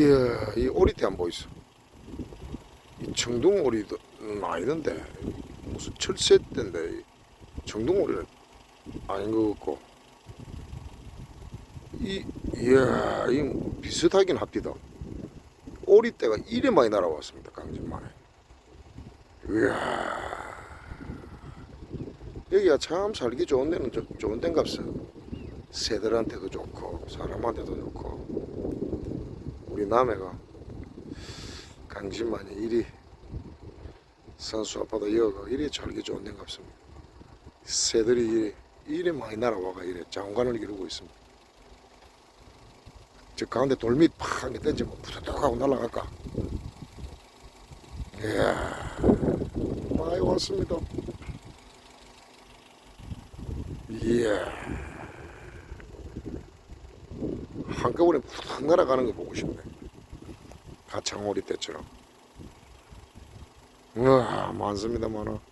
이야, 이 오리태 안 보이소. 이 청둥오리도 음, 아니던데. 무슨 철새인데, 이 청둥오리는 아닌 것 같고. 이, 이야, 이 비슷하긴 합디다. 오리떼가 이래 많이 날아왔습니다, 강진만에. 이야. 여기가 참 살기 좋은 데는 저- 좋은 데인갑서. 새들한테도 좋고, 사람한테도 좋고. 남해가 강진만에 이리 선수 아빠도 여가 이리 살기 좋은 데인갑습니다. 새들이 이리, 이리 많이 날아와가 이래 장관을 이루고 있습니다. 저 가운데 돌밑 팍 던지면 부드덕 하고 날아갈까. 이야, 많이 왔습니다. 이야, 한꺼번에 푸덕 날아가는 거 보고 싶네. 가창오리 때처럼. 우와, 많습니다, 많아.